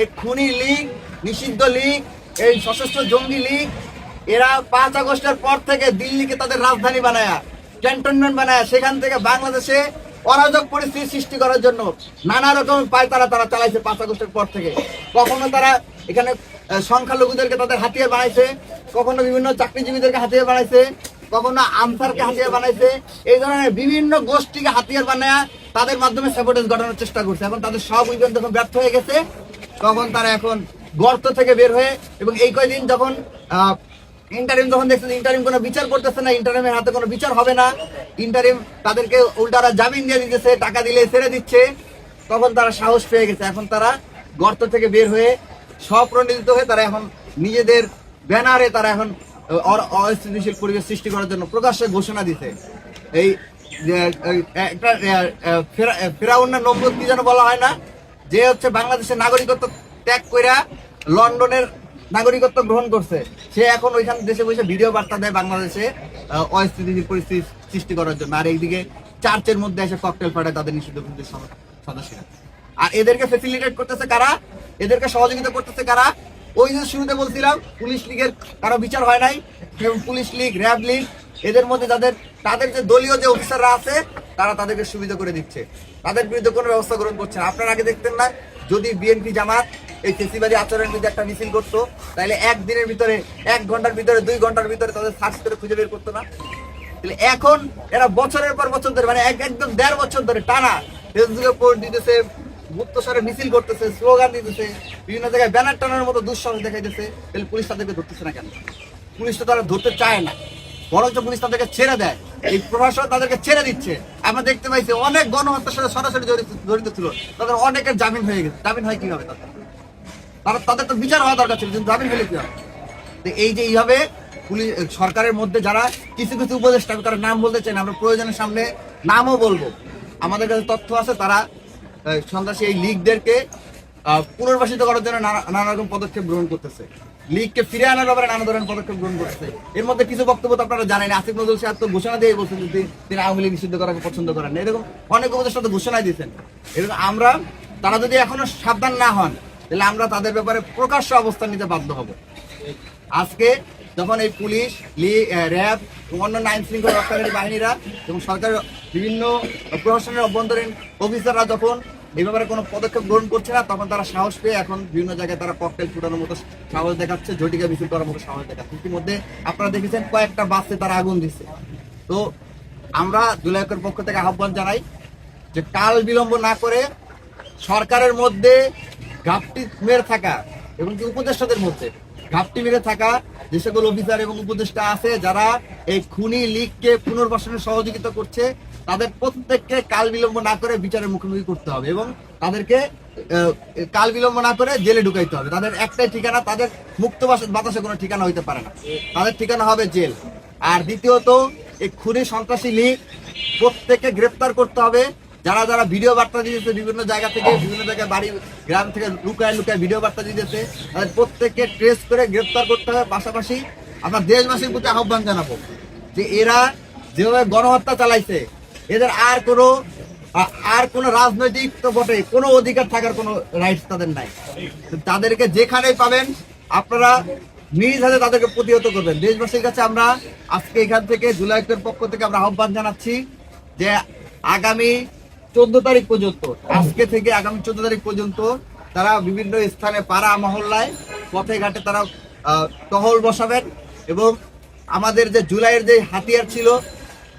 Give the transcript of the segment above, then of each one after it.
এই খুনি লীগ, নিষিদ্ধ লীগ, এই সশস্ত্র জঙ্গি লীগ, এরা পাঁচ আগস্টের পর থেকে দিল্লিকে তাদের রাজধানী বানায়া, ক্যান্টনমেন্ট বানায়, সেখান থেকে বাংলাদেশে অরাজক পরিস্থিতি সৃষ্টি করার জন্য নানা রকম পায় তারা চালাইছে পাঁচ আগস্টের পর থেকে। কখনো তারা এখানে সংখ্যালঘুদেরকে তাদের হাতিয়ার বানাইছে, কখনো বিভিন্ন চাকরিজীবীদেরকে হাতিয়ার বানাইছে, কখনো আনসারকে হাতিয়ার বানাইছে, এই ধরনের বিভিন্ন গোষ্ঠীকে হাতিয়ার বানায় তাদের মাধ্যমে স্যাবোটেজ ঘটানোর চেষ্টা করছে। এখন তাদের সব উইজন যখন ব্যর্থ হয়ে গেছে। তখন তারা এখন গর্ত থেকে বের হয়ে এবং এই কয়দিন যখন ইন্টারিম যখন দেখছেন ইন্টারিম কোনো বিচার করতেছে না ইন্টারিমের হাতে কোনো বিচার হবে না ইন্টারিম তাদেরকে উল্টারা জামিন দিয়ে দিতেছে, টাকা দিলে ছেড়ে দিচ্ছে, তখন তারা সাহস পেয়ে গেছে। এখন তারা গর্ত থেকে বের হয়ে স্বপ্রণোদিত হয়ে তারা এখন নিজেদের ব্যানারে তারা এখন অস্থিতিশীল পরিবেশ সৃষ্টি করার জন্য প্রকাশ্যে ঘোষণা দিছে। এই একটা ফেরাউন্না নব্বত কি যেন বলা হয় না? যে হচ্ছে বাংলাদেশের নাগরিকত্ব ত্যাগ কইরা লন্ডনের নাগরিকত্ব গ্রহণ করছে, সে এখন ওইখানে দেশে বসে ভিডিও বার্তা দেয় বাংলাদেশে অস্থিতিশীল পরিস্থিতি সৃষ্টি করার জন্য। আর এইদিকে চার্চের মধ্যে এসে ককটেল ফাটায় তাদের নিষিদ্ধ সদস্যরা। আর এদেরকে ফেসিলিটেট করতেছে কারা? এদেরকে সহযোগিতা করতেছে কারা? ওই যে শুরুতে বলছিলাম, পুলিশ লীগের কারও বিচার হয় নাই পুলিশ লীগ, র্যাব লীগ, এদের মধ্যে যাদের, তাদের যে দলীয় যে অফিসাররা আছে তারা তাদেরকে সুবিধা করে দিচ্ছে। তাদের বিরুদ্ধে কোনো ব্যবস্থা গ্রহণ করছে না। আপনারা আগে দেখতেন না, যদি বিএনপি জামাত এই ফেসিবাদী আচরণের বিরুদ্ধে একটা মিছিল করতো, তাহলে একদিনের ভিতরে, এক ঘণ্টার ভিতরে, দুই ঘণ্টার ভিতরে তাদের সার্চ করে খুঁজে বের করতো না। তাহলে এখন এরা বছরের পর বছর ধরে মানে এক- একদম দেড় বছর ধরে টানা ফেসবুকে পোস্ট দিতেছে গুপ্তস্বরে মিছিল করতেছে, স্লোগান দিতেছে, বিভিন্ন জায়গায় ব্যানার টানার মতো দুঃসাহস দেখাইতেছে, তাহলে পুলিশ তাদেরকে ধরতেছে না কেন? পুলিশ তো তারা ধরতে চায় না। বরঞ্চ পুলিশ তাদেরকে ছেড়ে দেয়। এই প্রশাসন তাদেরকে ছেড়ে দিচ্ছে। আমরা দেখতে পাইছি, অনেক গণহত্যার সাথে সরাসরি জড়িত ছিল। তাদের অনেকের জামিন হয়ে গেছে। জামিন হয় কীভাবে তারা তাদের তো বিচার হওয়া দরকার ছিল জামিন হলে কি হবে? এই যে এইভাবে পুলিশ সরকারের মধ্যে যারা কিছু কিছু উপদেষ্টা তারা নাম বলতে চাই না, আমরা প্রয়োজনের সামনে নামও বলব। আমাদের কাছে তথ্য আছে, তারা সন্ত্রাসী এই লীগদেরকে পুনর্বাসিত করার জন্য নানা রকম পদক্ষেপ গ্রহণ করতেছে। লীগকে ফিরে আনার ব্যাপারে নানা ধরনের পদক্ষেপ গ্রহণ করতেছে এর মধ্যে কিছু বক্তব্য তো আপনারা জানেন, আসিফ নজরুল সাহেব তো ঘোষণা দিয়ে বলছেন যে তিনি- আওয়ামী লীগ নিষিদ্ধ করাকে পছন্দ করেন না। এরকম অনেক উপদেষ্টা তো ঘোষণা দিয়েছেন। এরকম আমরা তারা যদি এখনও সাবধান না হন, তাহলে আমরা তাদের ব্যাপারে প্রকাশ্য অবস্থান নিতে বাধ্য হব। আজকে যখন এই পুলিশ, লি- র্যাব অন্যান্য আইন শৃঙ্খলা রক্ষাকারী বাহিনীরা এবং সরকারের বিভিন্ন প্রশাসনের অভ্যন্তরীণ অফিসাররা যখন এই ব্যাপারে কোনো পদক্ষেপ গ্রহণ করছে না, তখন তারা সাহস পেয়ে এখন বিভিন্ন জায়গায় তারা ককটেল ফুটানোর মতো সাহস দেখাচ্ছে, ঝটিকা মিছিল করার মতো সাহস দেখাচ্ছে। ইতিমধ্যে আপনারা দেখেছেন কয়েকটা বাসে তারা আগুন দিচ্ছে তো আমরা জুলাইকের পক্ষ থেকে আহ্বান জানাই যে কাল বিলম্ব না করে সরকারের মধ্যে ঘাপটি মেরে থাকা এবং কি উপদেষ্টাদের মধ্যে ঘাপটি মেরে থাকা যে সকল অফিসার এবং উপদেষ্টা আছে, যারা এই খুনি লীগকে পুনর্বাসনে সহযোগিতা করছে, তাদের প্রত্যেককে কাল বিলম্ব না করে বিচারের মুখোমুখি করতে হবে এবং তাদেরকে কাল বিলম্ব না করে জেলে ঢুকাইতে হবে। তাদের একটাই ঠিকানা, তাদের মুক্ত বাতাসে কোনো ঠিকানা হইতে পারে না। তাদের ঠিকানা হবে জেল। আর দ্বিতীয়ত, এই খুনি সন্ত্রাসী লীগ প্রত্যেককে গ্রেফতার করতে হবে। যারা যারা ভিডিও বার্তা দিয়েছে, বিভিন্ন জায়গা থেকে, বিভিন্ন জায়গায় বাড়ি, গ্রাম থেকে লুকায় লুকায় ভিডিও বার্তা দিতেছে তাদের প্রত্যেককে ট্রেস করে গ্রেফতার করতে হবে। পাশাপাশি আমরা দেশবাসীর প্রতি আহ্বান জানাব যে এরা যেভাবে গণহত্যা চালাইছে, এদের আর কোনো আর কোনো রাজনৈতিক তো বটে, কোনো অধিকার থাকার কোনো রাইটস তাদের নাই। তাদেরকে যেখানেই পাবেন, আপনারা নিজ হাতে তাদেরকে প্রতিহত করবেন। দেশবাসীর কাছে আমরা আজকে এখান থেকে, জুলাইকের পক্ষ থেকে আমরা আহ্বান জানাচ্ছি যে আগামী চোদ্দ তারিখ পর্যন্ত। আজকে থেকে আগামী চোদ্দ তারিখ পর্যন্ত তারা বিভিন্ন স্থানে পাড়া মহল্লায়, পথে ঘাটে তারা টহল বসাবেন এবং আমাদের যে জুলাইয়ের যে হাতিয়ার ছিল,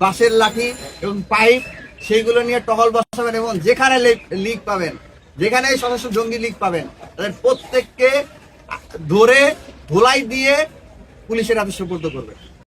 বাঁশের লাঠি এবং পাইপ, সেইগুলো নিয়ে টহল বসাবেন এবং যেখানে লিগ পাবেন যেখানে সদস্য জঙ্গি লীগ পাবেন, তাদের প্রত্যেককে ধরে ধোলাই দিয়ে পুলিশের হাতে সুপর্দ করবে